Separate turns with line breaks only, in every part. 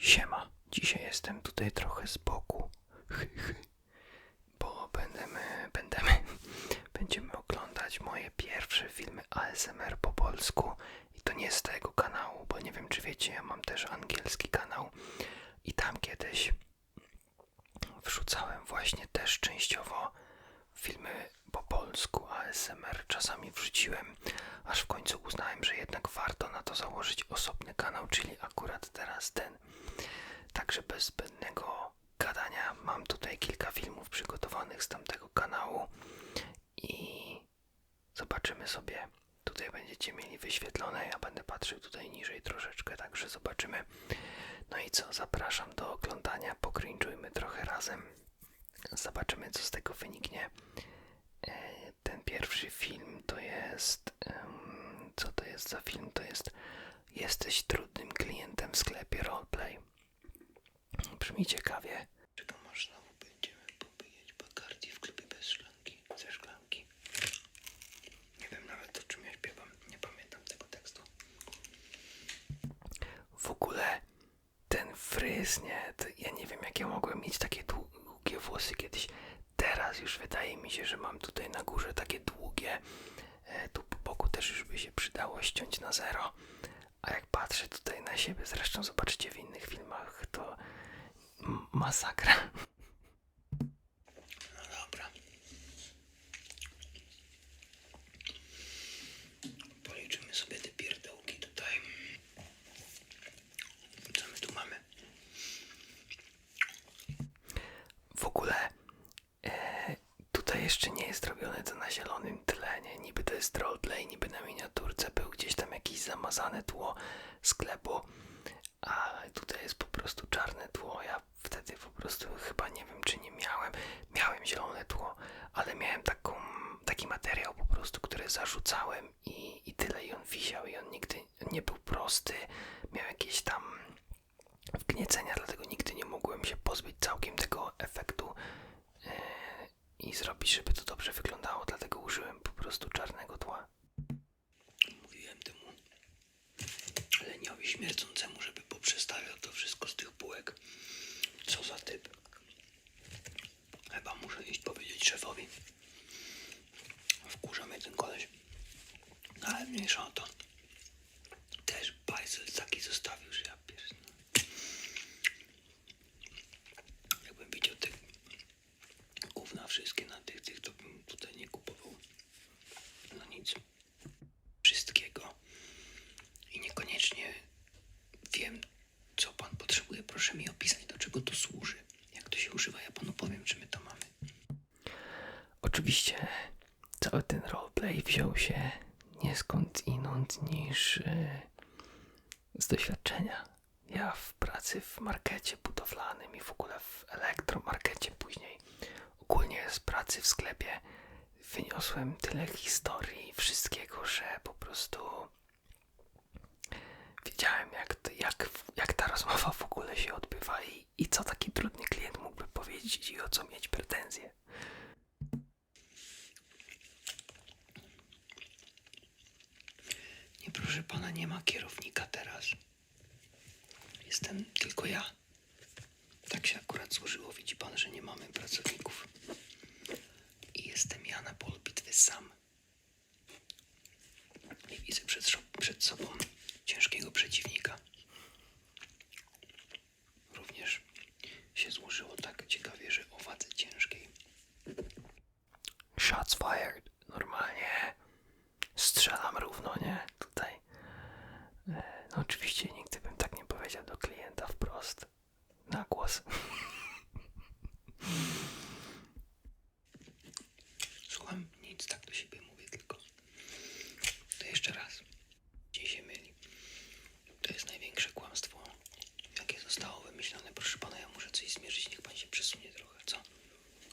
Siema, dzisiaj jestem tutaj trochę z boku, bo będziemy, będziemy, będziemy oglądać moje pierwsze filmy ASMR po polsku. I to nie z tego kanału, bo nie wiem czy wiecie, ja mam też angielski kanał. I tam kiedyś wrzucałem właśnie też częściowo filmy po polsku ASMR czasami wrzuciłem, aż w końcu uznałem, że jednak warto na to założyć osobny kanał, czyli akurat teraz ten. Także bez zbędnego gadania mam tutaj kilka filmów przygotowanych z tamtego kanału i zobaczymy sobie. Tutaj będziecie mieli wyświetlone, ja będę patrzył tutaj niżej troszeczkę, także zobaczymy. No i co, zapraszam do oglądania, pokrinczujmy trochę razem. Zobaczymy, co z tego wyniknie. E, Ten pierwszy film to jest. Co to jest za film? To jest. Jesteś trudnym klientem w sklepie roleplay. Brzmi ciekawie. Czy to można będziemy popijać Bacardi w klubie bez szklanki? Ze szklanki. Nie wiem nawet o czym ja śpiewam. Nie pamiętam tego tekstu. W ogóle ten fryz, nie? To ja nie wiem, jak ja mogłem mieć takie długie włosy kiedyś. Teraz już wydaje mi się, że mam tutaj na górze takie długie. E, tu po boku też już by się przydało ściąć na zero. A jak patrzę tutaj na siebie, zresztą zobaczycie w innych filmach, masakra. No dobra. Policzymy sobie te pierdołki tutaj. Co my tu mamy? W ogóle e, tutaj jeszcze nie jest robione to na zielonym tle, nie? Niby to jest roleplay, niby na miniaturce był gdzieś tam jakieś zamazane tło sklepu, a tutaj jest po prostu czarne tło. Ja wtedy po prostu chyba nie wiem, czy nie miałem. Miałem zielone tło, ale miałem taką, taki materiał po prostu, który zarzucałem i, i tyle. I on wisiał i on nigdy nie był prosty. Miał jakieś tam wgniecenia, dlatego nigdy nie mogłem się pozbyć całkiem tego efektu e, i zrobić, żeby to dobrze wyglądało, dlatego użyłem po prostu czarnego tła. Mówiłem temu leniowi śmierdzącemu, żeby poprzestawiał to wszystko z tych półek. Co za typ. Chyba muszę iść powiedzieć szefowi. Wkurza mnie ten koleś. Ale mniejsza o to. Też bajzel taki zostawił, że ja pierdolę. Jakbym widział te gówna wszystkie na tych, tych, to bym tutaj nie kupował. No nic. Wszystkiego. I niekoniecznie wiem, co pan potrzebuje. Proszę mi opisać, do czego to służy. Jak to się używa, ja panu powiem, czy my to mamy. Oczywiście cały ten roleplay wziął się nie skąd inąd niż e, z doświadczenia. Ja w pracy w markecie budowlanym i w ogóle w elektromarkecie później, ogólnie z pracy w sklepie, wyniosłem tyle historii wszystkiego, że po prostu wiedziałem, jak, to, jak, jak ta rozmowa w ogóle się odbywa i, i co taki trudny klient mógłby powiedzieć i o co mieć pretensje. Proszę pana, nie ma kierownika teraz. Jestem tylko ja. Tak się akurat złożyło, widzi pan, że nie mamy pracowników. I jestem ja na polu bitwy sam. I widzę przed, przed sobą ciężkiego przeciwnika. Również się złożyło tak ciekawie, że o wadze ciężkiej. Shots fired. Normalnie strzelam równo, nie? Tutaj. E, No oczywiście nigdy bym tak nie powiedział do klienta wprost. Na głos. Słucham, nic tak do siebie mówię, tylko to jeszcze raz. Gdzie się myli. To jest największe kłamstwo, jakie zostało wymyślone. Proszę pana, ja muszę coś zmierzyć, niech pan się przesunie trochę, co?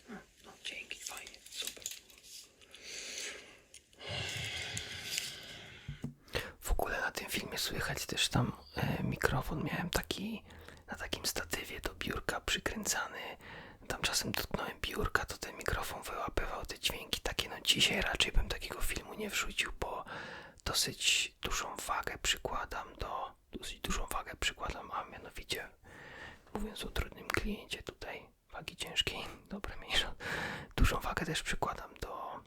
No, no dzięki, fajnie, super. W ogóle na tym filmie słychać też tam e, mikrofon. Miałem taki na takim statywie do biurka przykręcany. Tam czasem dotknąłem biurka, to ten mikrofon wyłapywał te dźwięki takie. No dzisiaj raczej bym takiego filmu nie wrzucił, bo dosyć dużą wagę przykładam do. Dosyć dużą wagę przykładam, a mianowicie mówiąc o trudnym kliencie tutaj, wagi ciężkiej, dobra mniejsza. Dużą wagę też przykładam do,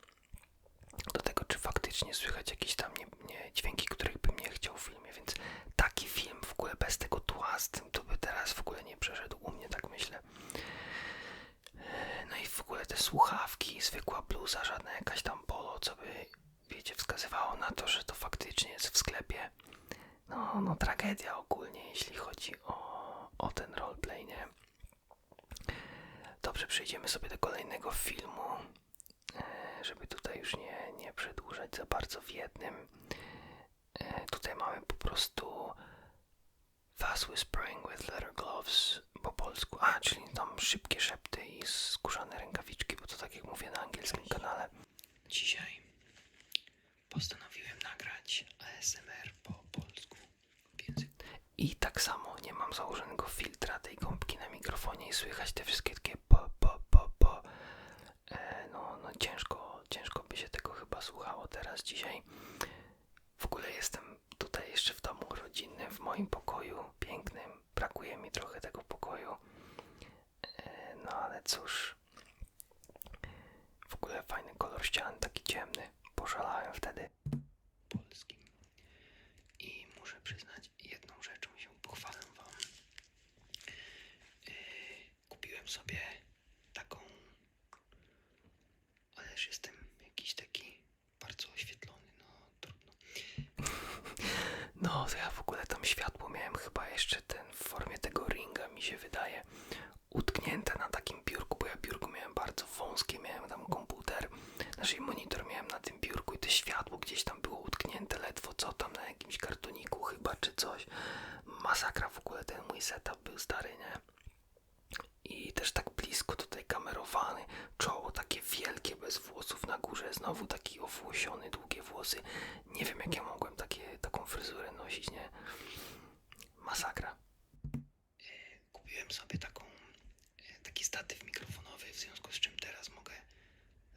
do tego, czy faktycznie słychać jakieś tam nie, nie, dźwięki, których bym nie chciał w filmie, więc taki film w ogóle bez tego tła z tym, to by teraz w ogóle nie przeszedł u mnie, tak myślę. No i w ogóle te słuchawki, zwykła bluza, żadna jakaś tam polo, co by, wiecie, wskazywało na to, że to faktycznie jest w sklepie. No, no tragedia ogólnie, jeśli chodzi o, o ten roleplay, nie? Dobrze, przejdziemy sobie do kolejnego filmu, e, żeby tutaj już nie, nie przedłużać za bardzo w jednym. E, Tutaj mamy po prostu Fast Whispering with Leather Gloves po polsku. A, czyli tam szybkie szepty i skórzane rękawiczki, bo to tak jak mówię na angielskim kanale. Dzisiaj postanowiłem nagrać ASMR po polsku w języku. I tak samo nie mam założonego filtra tej gąbki na mikrofonie i słychać te wszystkie takie po, po, po, po. E, no, no ciężko, ciężko by się tego chyba słuchało teraz dzisiaj. W ogóle jestem tutaj jeszcze w domu rodzinnym, w moim pokoju pięknym. Brakuje mi trochę tego pokoju. E, no ale cóż. W ogóle fajny kolor ścian, taki ciemny. Poszalałem wtedy. Polskim. I muszę przyznać, jedną rzeczą się pochwalę wam. Yy, kupiłem sobie taką Ależ jestem jakiś taki bardzo oświetlony, no trudno. No, ja w ogóle tam światło miałem chyba jeszcze ten w formie tego ringa, mi się wydaje, utknięte na takim biurku, bo ja biurko miałem bardzo wąskie, miałem tam komputer, znaczy monitor miałem na tym biurku i to światło gdzieś tam było utknięte ledwo co tam na jakimś kartoniku chyba czy coś. Masakra w ogóle ten mój setup był stary, nie? I też tak blisko tutaj kamerowany, czoło takie wielkie, bez włosów na górze, znowu taki owłosiony, długie włosy. Nie wiem jak ja mogłem takie, taką fryzurę nosić, nie? Masakra. Kupiłem sobie taką, e, taki statyw mikrofonowy, w związku z czym teraz mogę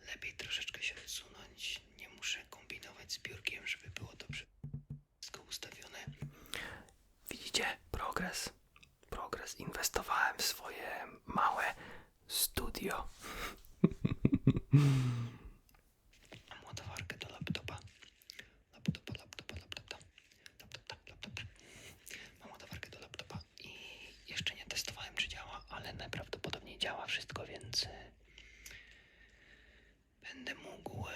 lepiej troszeczkę się odsunąć. Nie muszę kombinować z biurkiem, żeby było dobrze wszystko ustawione. Widzicie? Progres. Progres. Inwestowałem w swoje małe studio. Mam ładowarkę do laptopa. Laptopa, laptopa, laptopa. Laptopa, laptopa. Mam ładowarkę do laptopa i jeszcze nie testowałem, czy działa, ale najprawdopodobniej działa wszystko, więc e, będę mógł e,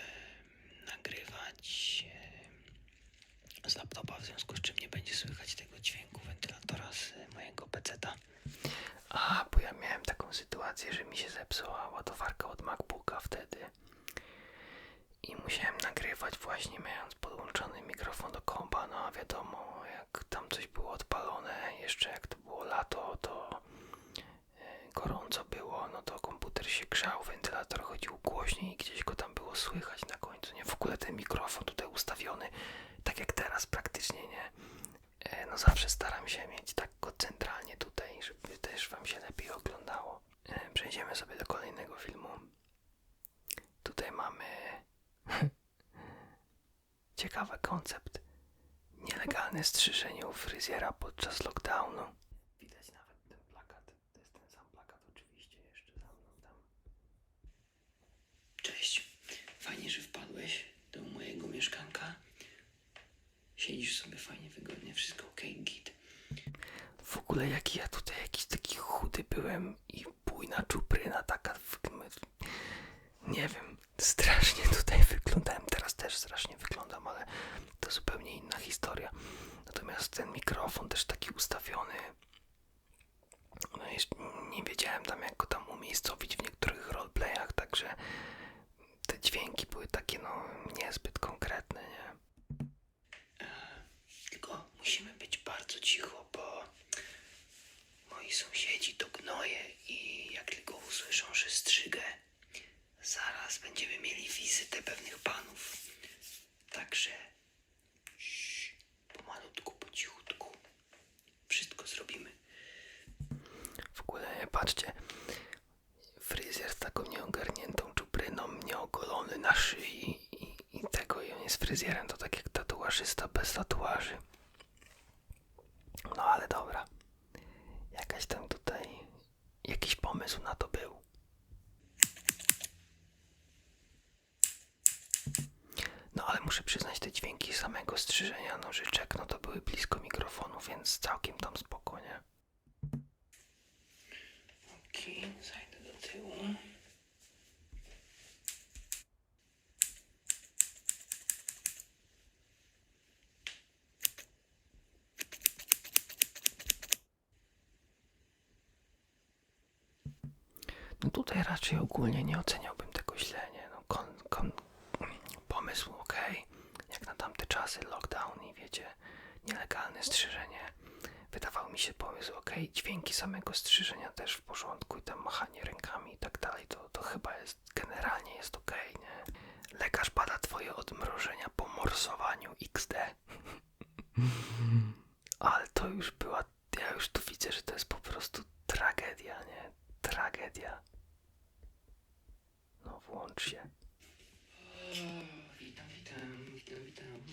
nagrywać e, z laptopa, w związku z czym nie będzie słychać tego dźwięku wentylatora z e, mojego peceta. A, bo ja miałem taką sytuację, że mi się zepsuła ładowarka od MacBooka wtedy. I musiałem nagrywać właśnie mając podłączony mikrofon do kompa, no a wiadomo, jak tam coś było odpalone, jeszcze jak to było lato, to e, gorąco było, no to komputer się grzał, wentylator chodził głośniej i gdzieś go tam było słychać na końcu, nie? W ogóle ten mikrofon tutaj ustawiony, tak jak teraz praktycznie, nie? E, No zawsze staram się mieć tak go centralnie tutaj, żeby też wam się lepiej oglądało. E, Przejdziemy sobie do kolejnego filmu. Tutaj mamy ciekawy koncept. Nielegalne strzyżenie u fryzjera podczas lockdownu. Widać nawet ten plakat. To jest ten sam plakat oczywiście jeszcze za mną tam. Cześć. Fajnie, że wpadłeś do mojego mieszkanka. Siedzisz sobie fajnie, wygodnie, wszystko ok, git. W ogóle jaki ja tutaj jakiś taki chudy byłem i bujna czupryna taka. Nie wiem, strasznie tutaj wyglądałem, teraz też strasznie wyglądam, ale to zupełnie inna historia. Natomiast ten mikrofon też taki ustawiony, no nie wiedziałem tam jak go tam umiejscowić w niektórych roleplayach, także te dźwięki były takie no niezbyt konkretne, nie? Musimy być bardzo cicho, bo moi sąsiedzi to gnoje i jak tylko usłyszą, że strzygę, zaraz będziemy mieli wizytę pewnych panów. Także cii, pomalutku, po cichutku. Wszystko zrobimy. W ogóle patrzcie, fryzjer z taką nieogarniętą czupryną, nieogolony na szyi i, i tego i on jest fryzjerem, to tak jak tatuażysta bez tatuaży. No ale dobra. Jakaś tam tutaj. Jakiś pomysł na to był. No ale muszę przyznać, te dźwięki samego strzyżenia nożyczek, no to były blisko mikrofonu, więc całkiem tam tutaj raczej ogólnie nie oceniałbym tego źle, nie? No kon, kon, pomysł ok, jak na tamte czasy, lockdown i wiecie, nielegalne strzyżenie. Wydawał mi się pomysł ok, dźwięki samego strzyżenia też w porządku i tam machanie rękami i tak dalej, to, to chyba jest, generalnie jest ok, nie? Lekarz bada twoje odmrożenia po morsowaniu XD. Ale to już była, ja już tu widzę, że to jest po prostu tragedia, nie? Tragedia. Włącz się.
Witam, witam, witam, witam.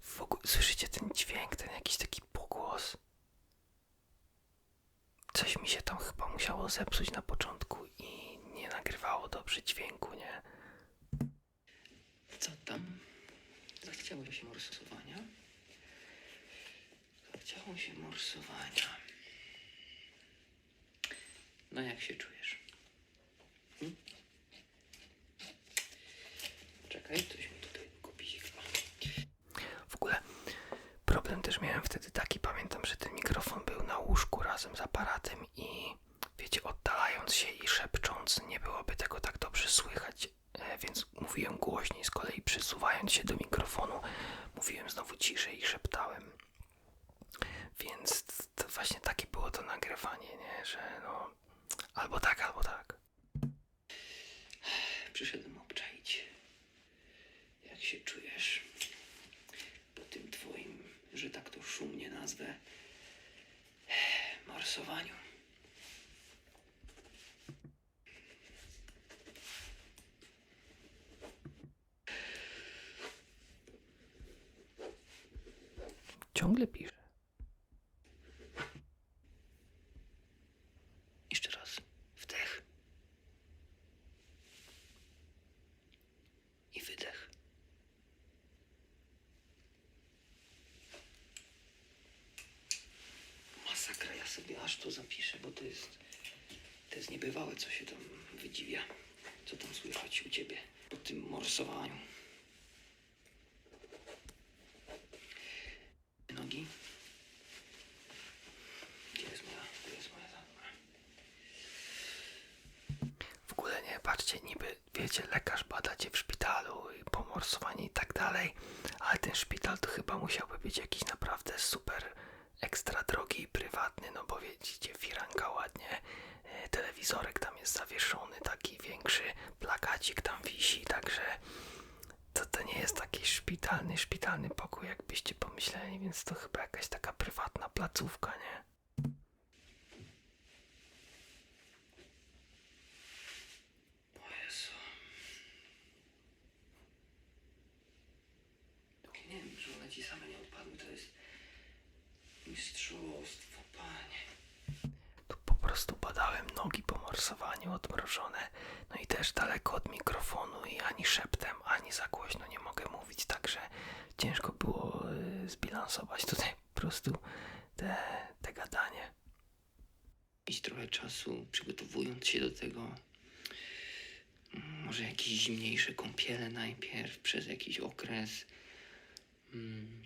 W ogóle słyszycie ten dźwięk, ten jakiś taki pogłos? Coś mi się tam chyba musiało zepsuć na początku i nie nagrywało dobrze dźwięku, nie?
Co tam? Zachciało się morsowania? Zachciało się morsowania. No jak się czujesz? Hm? Czekaj, coś mi tutaj kupić chyba.
W ogóle problem też miałem wtedy taki, pamiętam, że ten mikrofon był na łóżku razem z aparatem i wiecie, oddalając się i szepcząc, nie byłoby tego tak dobrze słychać, e, więc mówiłem głośniej, z kolei się do mikrofonu, mówiłem znowu ciszej i szeptałem. Więc to właśnie takie było to nagrywanie, nie, że no, albo tak, albo tak.
Przyszedłem obczaić. Jak się czujesz po tym twoim, że tak to szumnie nazwę, morsowaniu?
Ciągle piszę.
Jeszcze raz. Wdech. I wydech. Masakra, ja sobie aż to zapiszę, bo to jest. To jest niebywałe, co się tam wydziwia. Co tam słychać u ciebie po tym morsowaniu. Nogi. Gdzie jest moja? Gdzie jest moja? Dobra.
W ogóle nie, patrzcie, niby, wiecie, lekarz bada cię w szpitalu i pomorsowanie i tak dalej, ale ten szpital to chyba musiałby być jakiś naprawdę super ekstra drogi i prywatny, no bo wiecie, firanka ładnie, e, telewizorek tam jest zawieszony, taki większy, plakacik tam wisi, także to, to nie jest taki szpitalny, szpitalny pokój, jakbyście pomyśleli, więc to chyba jakaś taka prywatna placówka, nie?
O Jezu. Dopóki nie wiem, że one ci same nie odpadły, to jest mistrzostwo, panie.
Tu po prostu badałem morsowaniu odmrożone, no i też daleko od mikrofonu i ani szeptem, ani za głośno nie mogę mówić, także ciężko było y, zbilansować tutaj po prostu te, te gadanie.
Mieć trochę czasu przygotowując się do tego. Może jakieś zimniejsze kąpiele najpierw przez jakiś okres. Mm,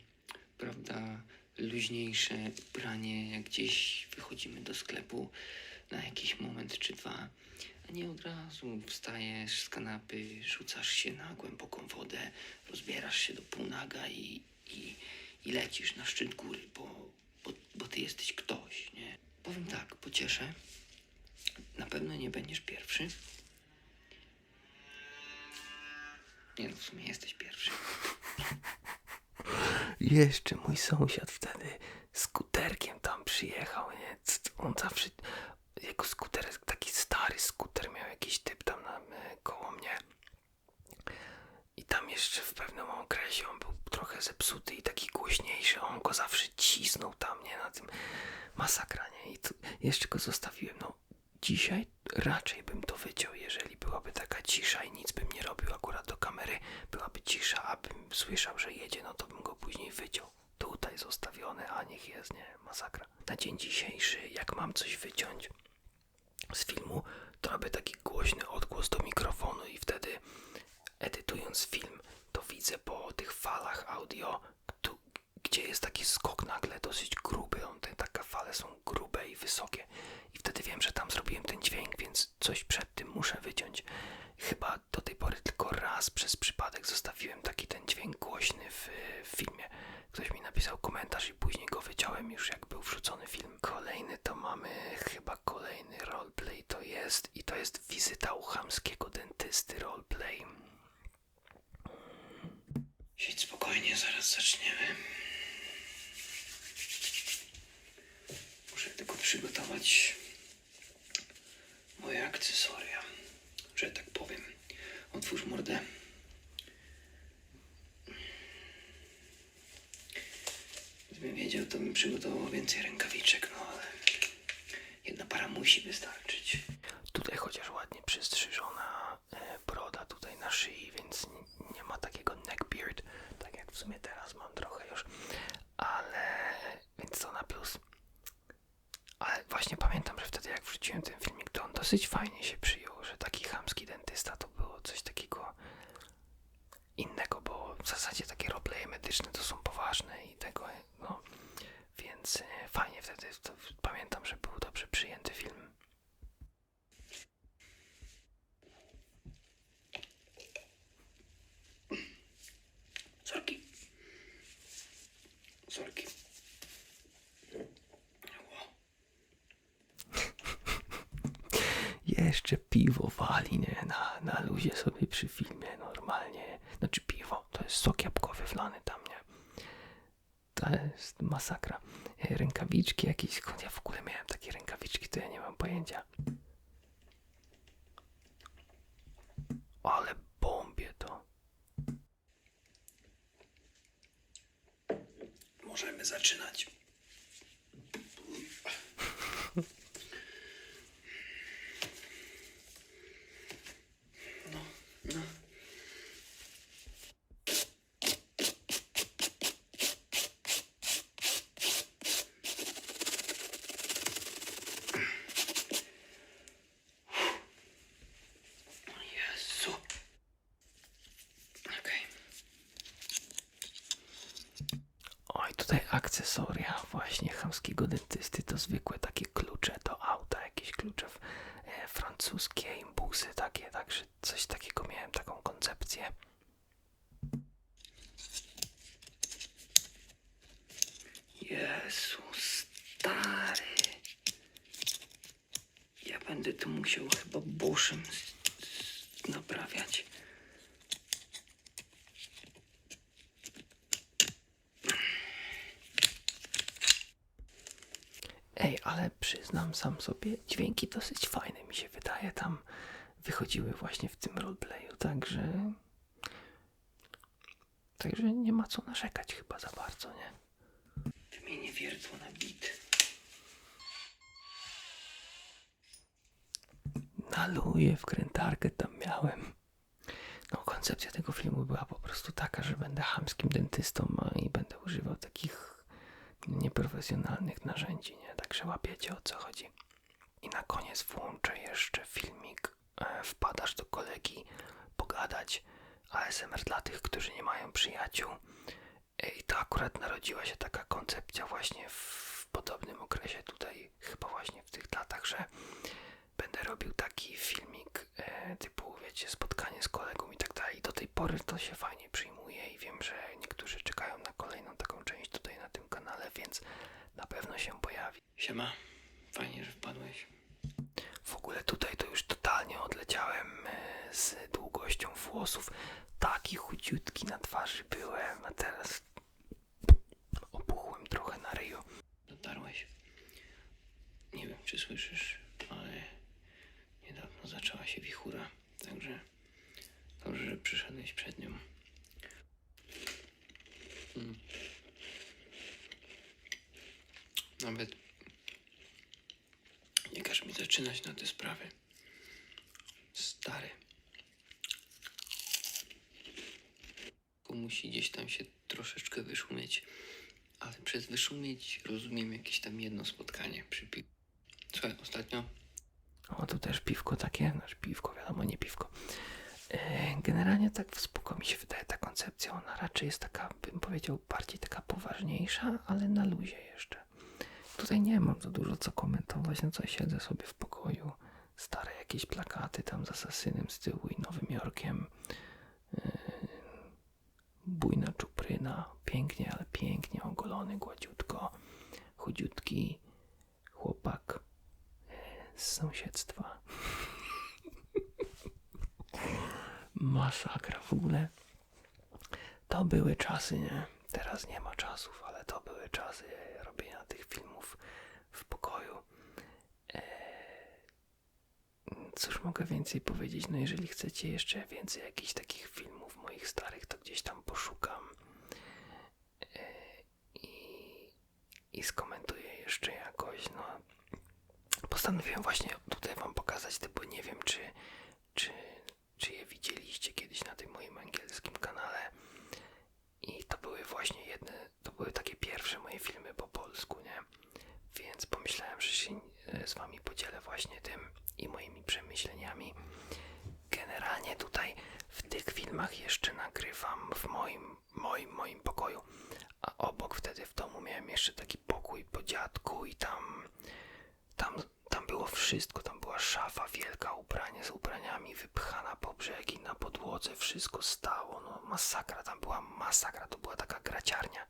prawda, luźniejsze branie, jak gdzieś wychodzimy do sklepu na jakiś moment czy dwa. A nie od razu wstajesz z kanapy, rzucasz się na głęboką wodę, rozbierasz się do półnaga i, i, i lecisz na szczyt góry, bo, bo, bo ty jesteś ktoś, nie? Powiem tak, pocieszę. Na pewno nie będziesz pierwszy. Nie no, w sumie jesteś pierwszy.
Jeszcze mój sąsiad wtedy skuterkiem tam przyjechał, nie? On zawsze, jego skuter, taki stary skuter miał jakiś typ tam na, e, koło mnie. I tam jeszcze w pewnym okresie on był trochę zepsuty i taki głośniejszy, on go zawsze cisnął tam, nie? Na tym masakra, nie? I tu jeszcze go zostawiłem, no dzisiaj raczej bym to wyciął, jeżeli byłaby taka cisza i nic bym nie robił akurat do kamery, byłaby cisza, a bym słyszał, że jedzie, no to bym go później wyciął. Tutaj zostawiony, a niech jest, nie, masakra. Na dzień dzisiejszy, jak mam coś wyciąć z filmu, to robię taki głośny odgłos do mikrofonu i wtedy edytując film, to widzę po tych falach audio, tu, gdzie jest taki skok nagle dosyć gruby, on, te takie fale są grube i wysokie i wtedy wiem, że tam zrobiłem ten dźwięk, więc coś przed tym muszę wyciąć. Chyba do tej pory tylko raz przez przypadek zostawiłem taki ten dźwięk głośny w, w filmie. Ktoś mi napisał komentarz i później go wyciąłem już jak był wrzucony film. Kolejny to mamy chyba kolejny roleplay to jest i to jest wizyta u chamskiego dentysty roleplay.
Siedź spokojnie, zaraz zaczniemy. Muszę tylko przygotować moje akcesoria, że tak powiem. Otwórz mordę. Gdybym wiedział, to bym przygotował więcej rękawiczek, no ale jedna para musi wystarczyć.
Tutaj chociaż ładnie przystrzyżona e, broda tutaj na szyi, więc nie, nie ma takiego neckbeard, tak jak w sumie teraz mam trochę już, ale więc to na plus. Ale właśnie pamiętam, że wtedy jak wrzuciłem ten filmik, to on dosyć fajnie się przyjął, że taki chamski dentysta to było coś takiego innego, bo w zasadzie takie roleplaye medyczne to są poważne i tego, no, więc e, fajnie wtedy, to, pamiętam, że był dobrze przyjęty film.
Sorki. Sorki. Ło.
Jeszcze piwo wali, nie? Luzie sobie przy filmie normalnie. Znaczy piwo, to jest sok jabłkowy wlany tam, nie? To jest masakra. E, Rękawiczki jakieś, skąd ja w ogóle miałem takie rękawiczki, to ja nie mam pojęcia. Ale bombie to.
Możemy zaczynać. No, no. Jezu. Okej.
Oj, tutaj akcesoria właśnie chamskiego dentysty to zwykłe takie klucze do auta, jakieś klucze w, e, francuskie, imbusy takie, także coś takiego miałem, taką koncepcję.
Jezu, stary. Ja będę to musiał chyba s- naprawiać.
Ej, ale przyznam sam sobie, dźwięki dosyć fajne mi się wydaje tam wychodziły właśnie w tym roleplayu, także także nie ma co narzekać chyba za bardzo, nie?
Wymienię wiertło na bit.
Naluję wkrętarkę tam miałem. No, koncepcja tego filmu była po prostu taka, że będę chamskim dentystą i będę używał takich nieprofesjonalnych narzędzi, nie? Także łapiecie o co chodzi. I na koniec włączę jeszcze filmik. E, wpadasz do kolegi pogadać. ASMR dla tych, którzy nie mają przyjaciół. E, I to akurat narodziła się taka koncepcja właśnie w podobnym okresie tutaj, chyba właśnie w tych latach, że będę robił taki filmik e, typu, wiecie, spotkanie z kolegą i tak dalej. Do tej pory to się fajnie przyjmuje i wiem, że niektórzy czekają na kolejną taką część tutaj na tym kanale, więc na pewno się pojawi.
Siema. Fajnie, że wpadłeś.
W ogóle tutaj to już totalnie odleciałem e, z długością włosów. Taki chudziutki na twarzy byłem, a teraz opuchłem trochę na ryju.
Dotarłeś. Nie wiem, czy słyszysz, ale niedawno zaczęła się wichura. Także dobrze, że przyszedłeś przed nią. Mm. Nawet nie każe żeby zaczynać na te sprawy. Stary. To musi gdzieś tam się troszeczkę wyszumieć. Ale przez wyszumieć rozumiem jakieś tam jedno spotkanie przy pi... Słuchaj, ostatnio
O, tu też piwko takie, znaczy piwko, wiadomo, nie piwko. E, Generalnie tak spoko mi się wydaje ta koncepcja. Ona raczej jest taka, bym powiedział, bardziej taka poważniejsza, ale na luzie jeszcze. Tutaj nie mam za dużo co komentować, no co siedzę sobie w pokoju. Stare jakieś plakaty tam z asasynem z tyłu i Nowym Jorkiem. E, Bujna czupryna, pięknie, ale pięknie ogolony, gładziutko, chudziutki chłopak z sąsiedztwa. Masakra w ogóle. To były czasy, nie? Teraz nie ma czasów, ale to były czasy robienia tych filmów w pokoju. Eee, Cóż mogę więcej powiedzieć? No jeżeli chcecie jeszcze więcej jakichś takich filmów moich starych, to gdzieś tam poszukam eee, i, i skomentuję jeszcze jakoś. No, postanowiłem właśnie tutaj wam pokazać te, bo nie wiem czy, czy, czy je widzieliście kiedyś na tym moim angielskim kanale. I to były właśnie jedne, to były takie pierwsze moje filmy po polsku, nie? Więc pomyślałem, że się e, z wami podzielę właśnie tym i moimi przemyśleniami. Generalnie tutaj tych filmach jeszcze nagrywam w moim, moim, moim pokoju. A obok wtedy w domu miałem jeszcze taki pokój po dziadku i tam tam, tam było wszystko, tam była szafa wielka, ubranie z ubraniami wypchana po brzegi, na podłodze wszystko stało, no masakra, tam była masakra, to była taka graciarnia.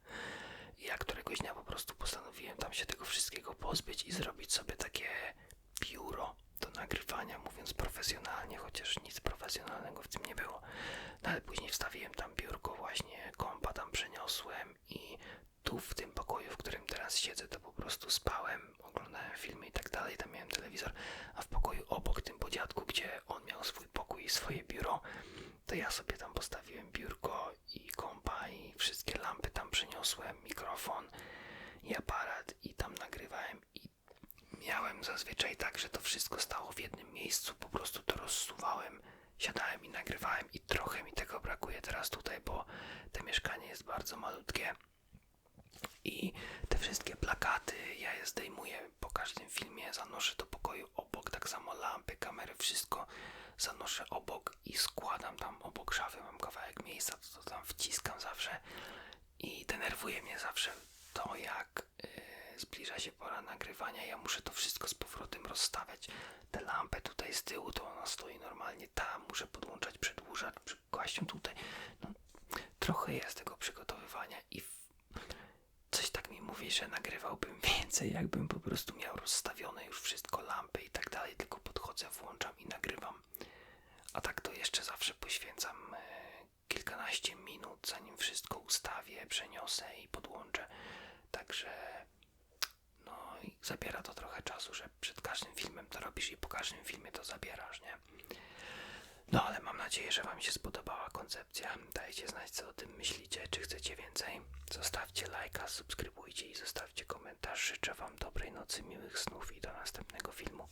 I ja któregoś dnia po prostu postanowiłem tam się tego wszystkiego pozbyć i zrobić sobie takie biuro do nagrywania, mówiąc profesjonalnie, chociaż nic profesjonalnego w tym nie było. No ale później wstawiłem tam biurko właśnie, kompa tam przeniosłem i tu w tym pokoju, w którym teraz siedzę, to po prostu spałem, oglądałem filmy i tak dalej, tam miałem telewizor, a w pokoju obok tym po dziadku, gdzie on miał swój pokój i swoje biuro, to ja sobie tam postawiłem biurko i kompa i wszystkie lampy tam przeniosłem, mikrofon i aparat i tam nagrywałem i miałem zazwyczaj tak, że to wszystko stało w jednym miejscu, po prostu to rozsuwałem, siadałem i nagrywałem i trochę mi tego brakuje teraz tutaj, bo to mieszkanie jest bardzo malutkie i te wszystkie plakaty ja je zdejmuję po każdym filmie, zanoszę do pokoju obok, tak samo lampy, kamery, wszystko zanoszę obok i składam tam obok szafy, mam kawałek miejsca, to, to tam wciskam zawsze i denerwuje mnie zawsze to, jak yy, zbliża się pora nagrywania. Ja muszę to wszystko z powrotem rozstawiać. Tę lampę tutaj z tyłu, to ona stoi normalnie tam. Muszę podłączać przedłużacz, kłaść ją tutaj. No, trochę jest tego przygotowywania i coś tak mi mówi, że nagrywałbym więcej, jakbym po prostu miał rozstawione już wszystko, lampy i tak dalej, tylko podchodzę, włączam i nagrywam. A tak to jeszcze zawsze poświęcam e, kilkanaście minut, zanim wszystko ustawię, przeniosę i podłączę. Także zabiera to trochę czasu, że przed każdym filmem to robisz i po każdym filmie to zabierasz, nie? No ale mam nadzieję, że Wam się spodobała koncepcja. Dajcie znać, co o tym myślicie. Czy chcecie więcej? Zostawcie lajka, subskrybujcie i zostawcie komentarz. Życzę Wam dobrej nocy, miłych snów i do następnego filmu.